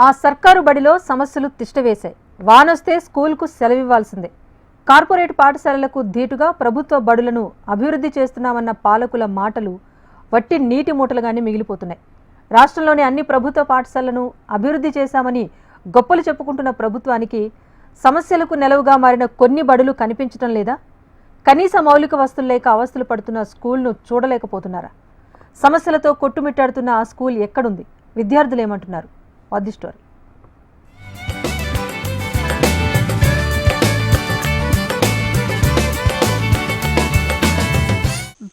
ఆ సర్కారు బడిలో సమస్యలు తిష్టవేశాయి. వానొస్తే స్కూల్కు సెలవివ్వాల్సిందే. కార్పొరేట్ పాఠశాలలకు ధీటుగా ప్రభుత్వ బడులను అభివృద్ధి చేస్తున్నామన్న పాలకుల మాటలు వట్టి నీటి మూటలుగానే మిగిలిపోతున్నాయి. రాష్ట్రంలోని అన్ని ప్రభుత్వ పాఠశాలను అభివృద్ధి చేశామని గొప్పలు చెప్పుకుంటున్న ప్రభుత్వానికి సమస్యలకు నెలవుగా మారిన కొన్ని బడులు కనిపించటం లేదా? కనీస మౌలిక వస్తువులు లేక అవస్థలు పడుతున్న స్కూల్ను చూడలేకపోతున్నారా? సమస్యలతో కొట్టుమిట్టాడుతున్న ఆ స్కూల్ ఎక్కడుంది? విద్యార్థులు ఏమంటున్నారు? The story.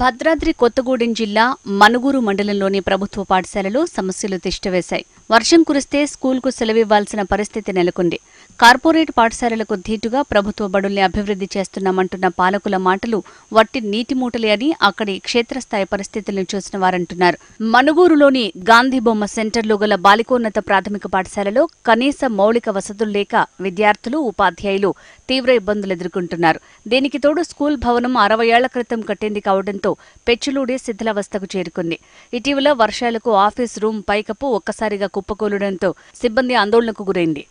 భద్రాద్రి కొత్తగూడెం జిల్లా మనుగూరు మండలంలోని ప్రభుత్వ పాఠశాలలో సమస్యలు తిష్టవేశాయి వర్షం కురిస్తే స్కూల్కు సెలవివ్వాల్సిన పరిస్థితి నెలకొంది. కార్పొరేట్ పాఠశాలలకు ధీటుగా ప్రభుత్వ బడుల్ని అభివృద్ధి చేస్తున్నామంటున్న పాలకుల మాటలు వట్టి నీటి మూటలే అని అక్కడి క్షేత్రస్థాయి పరిస్థితులను చూసిన వారంటున్నారు. మనుగూరులోని గాంధీ బొమ్మ సెంటర్లో గల బాలికోన్నత ప్రాథమిక పాఠశాలలో కనీస మౌలిక వసతులు లేక విద్యార్థులు ఉపాధ్యాయులు తీవ్ర ఇబ్బందులు ఎదుర్కొంటున్నారు. దీనికి తోడు స్కూల్ భవనం అరవై ఏళ్ళ క్రితం కట్టింది కావడంతో పెచ్చులూడి శిథిలావస్థకు చేరుకుంది. ఇటీవల వర్షాలకు ఆఫీస్ రూమ్ పైకప్పు ఒక్కసారిగా కుప్పకూలడంతో సిబ్బంది ఆందోళనకు గురైంది.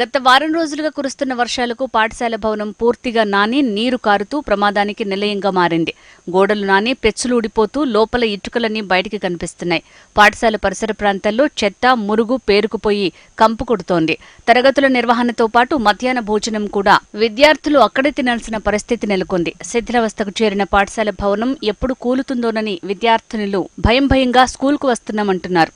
గత వారం రోజులుగా కురుస్తున్న వర్షాలకు పాఠశాల భవనం పూర్తిగా నాని నీరు కారుతూ ప్రమాదానికి నిలయంగా మారింది. గోడలు నాని పెచ్చులు ఊడిపోతూ లోపల ఇటుకలన్నీ బయటికి కనిపిస్తున్నాయి. పాఠశాల పరిసర ప్రాంతాల్లో చెత్త మురుగు పేరుకుపోయి కంపు కొడుతోంది. తరగతుల నిర్వహణతో పాటు మధ్యాహ్న భోజనం కూడా. విద్యార్థులు అక్కడే తినాల్సిన పరిస్థితి నెలకొంది. శిథిలావస్థకు చేరిన పాఠశాల భవనం ఎప్పుడు కూలుతుందోనని విద్యార్థినులు భయం భయంగా స్కూల్కు వస్తున్నామంటున్నారు.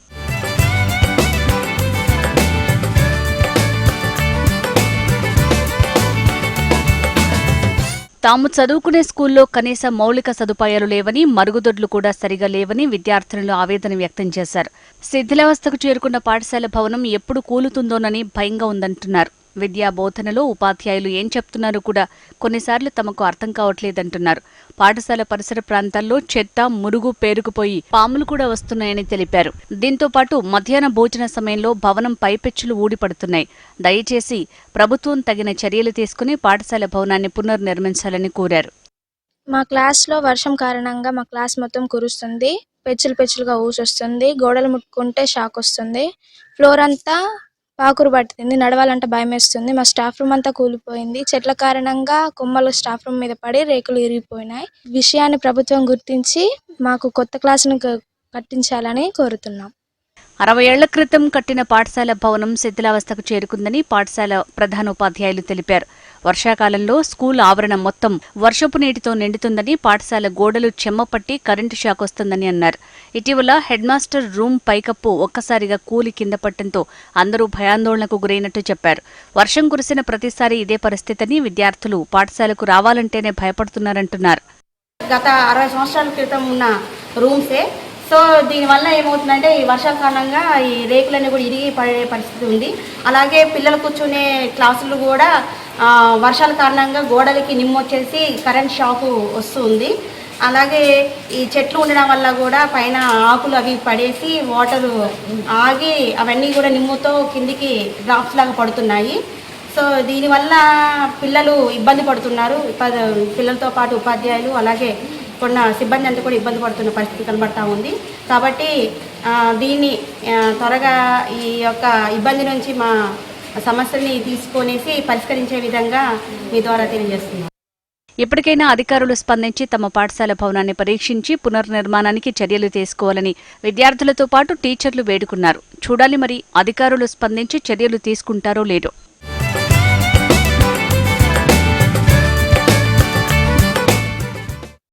తాము చదువుకునే స్కూల్లో కనీస మౌలిక సదుపాయాలు లేవని మరుగుదొడ్లు కూడా సరిగా లేవని విద్యార్థినులు ఆవేదన వ్యక్తం చేశారు. శిథిలావస్థకు చేరుకున్న పాఠశాల భవనం ఎప్పుడు కూలుతుందోనని భయంగా ఉందంటున్నారు. విద్యా బోధనలో ఉపాధ్యాయులు ఏం చెప్తున్నారో కూడా కొన్నిసార్లు తమకు అర్థం కావట్లేదంటున్నారు. పాఠశాల పరిసర ప్రాంతాల్లో చెత్త మురుగు పేరుకుపోయి పాములు కూడా వస్తున్నాయని తెలిపారు. దీంతో పాటు మధ్యాహ్న భోజన సమయంలో భవనం పైపెచ్చులు ఊడిపడుతున్నాయి. దయచేసి ప్రభుత్వం తగిన చర్యలు తీసుకుని పాఠశాల భవనాన్ని పునర్నిర్మించాలని కోరారు. మా క్లాస్లో వర్షం కారణంగా మా క్లాస్ మొత్తం కురుస్తుంది. పెచ్చులు పెచ్చులుగా ఊసొస్తుంది. గోడలు ముట్టుకుంటే షాక్ వస్తుంది. ఫ్లోర్ అంతా పాకురు పట్టింది నడవాలంటే భయం వేస్తుంది మా స్టాఫ్ రూమ్ అంతా కూలిపోయింది. చెట్ల కారణంగా కొమ్మలు స్టాఫ్ రూమ్ మీద పడి రేకులు ఇరిగిపోయినాయి. విషయాన్ని ప్రభుత్వం గుర్తించి మాకు కొత్త క్లాసును కట్టించాలని కోరుతున్నాం. అరవై ఏళ్ళ క్రితం కట్టిన పాఠశాల భవనం శిథిలావస్థకు చేరుకుందని పాఠశాల ప్రధానోపాధ్యాయులు తెలిపారు. వర్షాకాలంలో స్కూల్ ఆవరణ మొత్తం వర్షపు నీటితో నిండుతుందని పాఠశాల గోడలు చెమ్మపట్టి కరెంటు షాక్ వస్తుందని అన్నారు. ఇటీవల హెడ్ మాస్టర్ రూమ్ పైకప్పు ఒక్కసారిగా కూలి కింద పట్టడంతో అందరూ భయాందోళనకు గురైనట్టు చెప్పారు. వర్షం కురిసిన ప్రతిసారి ఇదే పరిస్థితిని విద్యార్థులు పాఠశాలకు రావాలంటేనే భయపడుతున్నారంటున్నారు. గత అరవై సంవత్సరాల క్రితం ఉన్న రూమ్సే సో దీనివల్ల ఏమవుతుందంటే ఈ వర్షాకాలంగా కారణంగా ఈ రేకులన్నీ కూడా ఇరిగి పడే పరిస్థితి ఉంది. అలాగే పిల్లలు కూర్చునే క్లాసులు కూడా వర్షాల కారణంగా గోడలకి నిమ్మొచ్చేసి కరెంట్ షాకు వస్తుంది. అలాగే ఈ చెట్లు ఉండడం వల్ల కూడా పైన ఆకులు అవి పడేసి వాటర్ ఆగి అవన్నీ కూడా నిమ్ముతో కిందికి డ్రాప్స్ లాగా పడుతున్నాయి. సో దీనివల్ల పిల్లలు ఇబ్బంది పడుతున్నారు. పిల్లలతో పాటు ఉపాధ్యాయులు అలాగే కొన్న సిబ్బంది అంతా కూడా ఇబ్బంది పడుతున్న పరిస్థితి కనబడతా ఉంది. కాబట్టి దీన్ని త్వరగా ఈ యొక్క ఇబ్బంది నుంచి మా సమస్యని తీసుకొనేసి పరిష్కరించే విధంగా మీ ద్వారా తెలియజేస్తున్నాం. ఇప్పటికైనా అధికారులు స్పందించి తమ పాఠశాల భవనాన్ని పరీక్షించి పునర్నిర్మాణానికి చర్యలు తీసుకోవాలని విద్యార్థులతో పాటు టీచర్లు వేడుకున్నారు. చూడాలి మరి అధికారులు స్పందించి చర్యలు తీసుకుంటారో లేదో.